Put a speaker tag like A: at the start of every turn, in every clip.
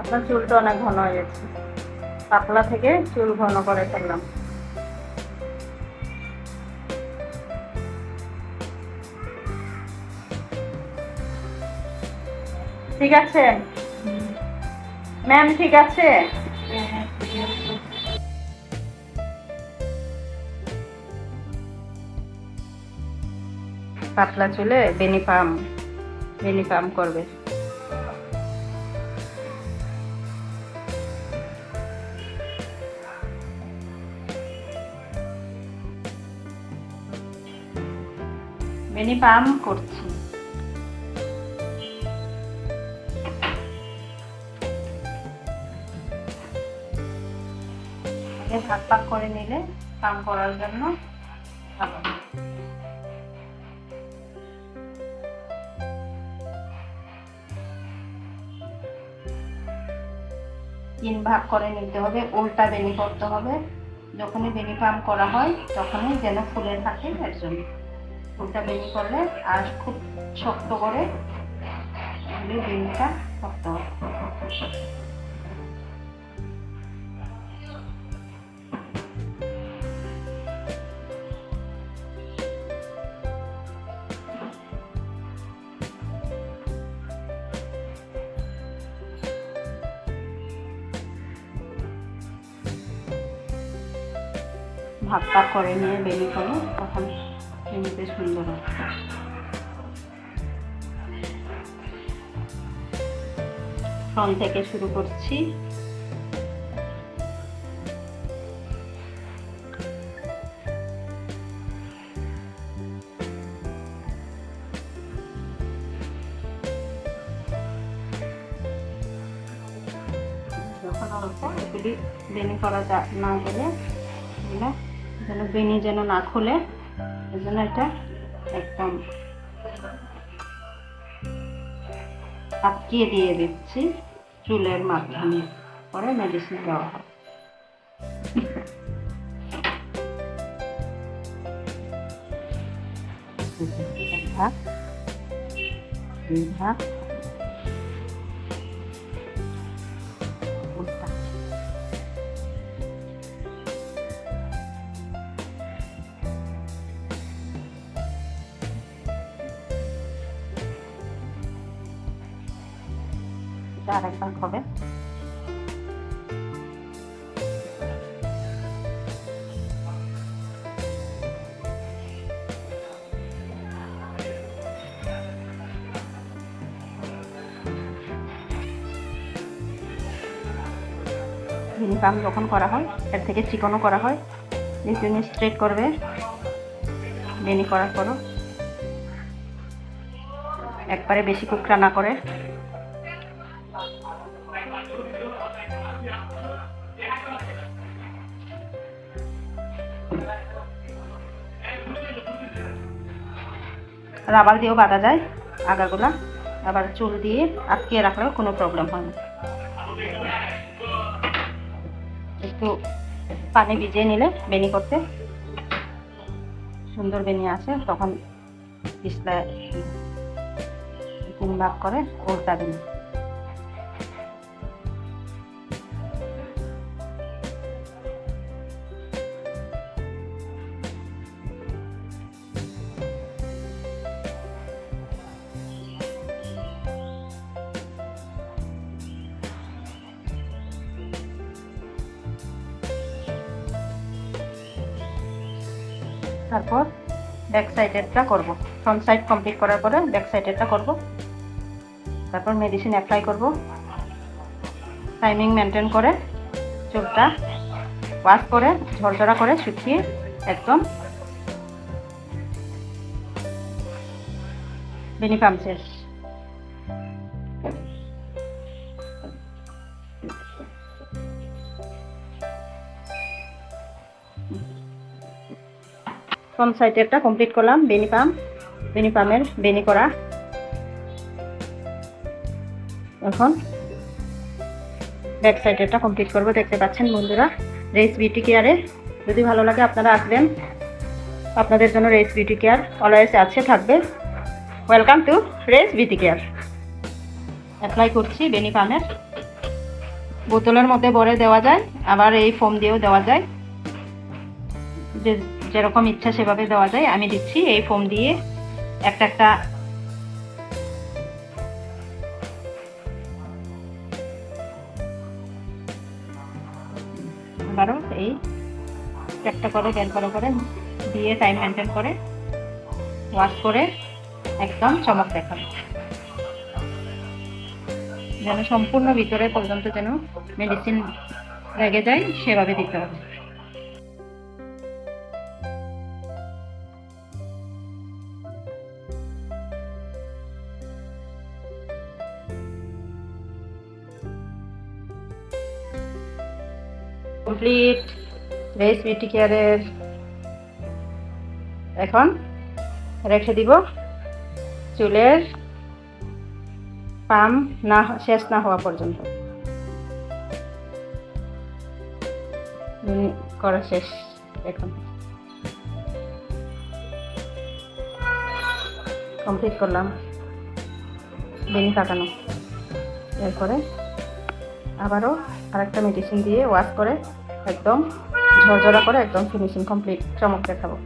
A: আপনার চুলটা অনেক ঘন হয়ে গেছে। পাতলা থেকে চুল ঘন করে ফেললাম। ঠিক আছে? ম্যাম ঠিক আছে? পাতলা চুলে বেনি পাম বেনি করবে। বেনি পাম করছি। ভাগ ভাগ করে নিলে পাম করার জন্য ভালো। তিন ভাগ করে নিতে হবে, উল্টা বেনি করতে হবে। যখনই বেনি পাম করা হয়, তখনই যেন ফুলে থাকে এর জন্য। উল্টা বেনি করলে আর খুব শক্ত করে বেনিটা শক্ত হবে। ভাগ করে নিয়ে বেনি করে তখন বেনিতে সুন্দর ফ্রন্ট থেকে শুরু করছি। বেনি করা না গেলে যেন বেনি যেন না খুলে। এই এটা একদম আটকিয়ে দিয়ে দিচ্ছি চুলের মাধ্যমে। পরে মেডিসিন দেওয়া হয় এক ভাগ, দুই ভাগ এটা আরেকবার হবে ইনকাম যখন করা হয়, এর থেকে চিকনও করা হয়। জন্য স্ট্রেট করবে। বেনি করার পরও। একবারে বেশি কুকরা না করে। রাবার দিয়েও বাঁধা যায় আগাগুলা আবার চুল দিয়ে আটকিয়ে রাখলেও কোনো প্রবলেম হয় না। একটু পানি ভিজিয়ে নিলে বেনি করতে। সুন্দর বেনি আসে তখন পিছলে তিন ভাগ করে উল্টা বেনি। তারপর ব্যাক সাইডেরটা করব। ফ্রন্ট সাইড কমপ্লিট করার পরে ব্যাক সাইডেরটা করব। তারপর মেডিসিন অ্যাপ্লাই করব। টাইমিং মেনটেন করে চুলটা ওয়াশ করে, ঝরঝরা করে শুকিয়ে একদম বেনিফাম শেষ। ফ্রন্ট সাইডেরটা কমপ্লিট করলাম বেনি পাম বেনি পামের বেনি করা। এখন ব্যাক সাইডেরটা কমপ্লিট করব, দেখতে পাচ্ছেন বন্ধুরা রেস বিউটি কেয়ারে যদি ভালো লাগে আপনারা আসবেন, আপনাদের জন্য রেস বিউটি কেয়ার অলওয়েজ আছে, থাকবে। Welcome to race beauty care apply করছি বেনি পামের বোতলের মধ্যে ভরে দেওয়া যায়, আবার এই ফোম দিয়েও দেওয়া যায়। যে যেরকম ইচ্ছা সেভাবে দেওয়া যায়, আমি দিচ্ছি এই ফোম দিয়ে একটা একটা আবারও এই একটা করে বের করে করে, দিয়ে টাইম মেনটেন করে ওয়াশ করে একদম চমক দেখাবে। যেন সম্পূর্ণ ভিতরে পর্যন্ত যেন মেডিসিন লেগে যায়, সেভাবে দিতে হবে। কমপ্লিট বিউটি কেয়ারের। এখন রেখে দিব। চুলের পাম না, শেষ না হওয়া পর্যন্ত। করা শেষ এখন। কমপ্লিট করলাম। বেনি কাটানো। এরপরে আবারও আরেকটা মেডিসিন দিয়ে ওয়াশ করে একদম ঝরঝরা করে একদম ফিনিশিং কমপ্লিট চমক দেখাবো।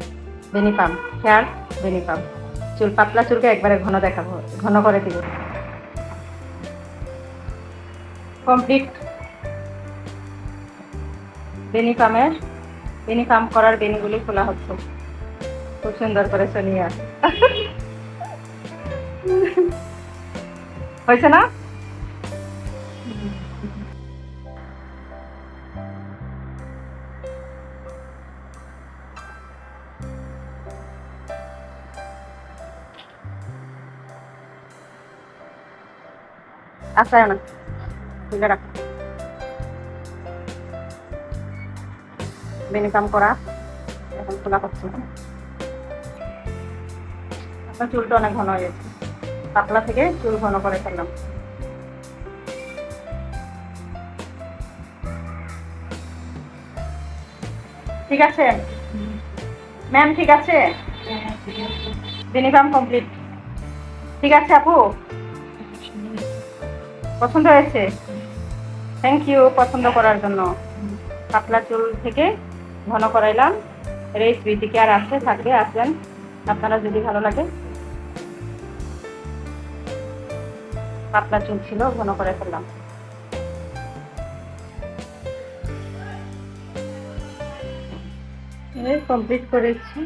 A: বেনি পাম হেয়ার বেনি চুল পাতলা চুলকে একবারে ঘন দেখাবো, ঘন করে দিব। কমপ্লিট বেনি পামের বেনি করার বেনিগুলি খোলা হচ্ছে। খুব সুন্দর করে সোনিয়া। হয়েছে না? আচ্ছা না তুলে রাখ। করা এখন খোলা হচ্ছে আপনার চুলটা অনেক ঘন হয়ে গেছে। পাতলা থেকে চুল ঘন করে ফেললাম। ঠিক আছে? ম্যাম ঠিক আছে? বেনিকাম কমপ্লিট ঠিক আছে আপু? পছন্দ হয়েছে? থ্যাংক ইউ পছন্দ করার জন্য। পাতলা চুল থেকে ঘন করাইলাম। রেস বিউটি আর আছে থাকবে, আসবেন। আপনারা যদি ভালো লাগে। পাতলা চুল ছিল, ঘন করে ফেললাম। কমপ্লিট করেছি।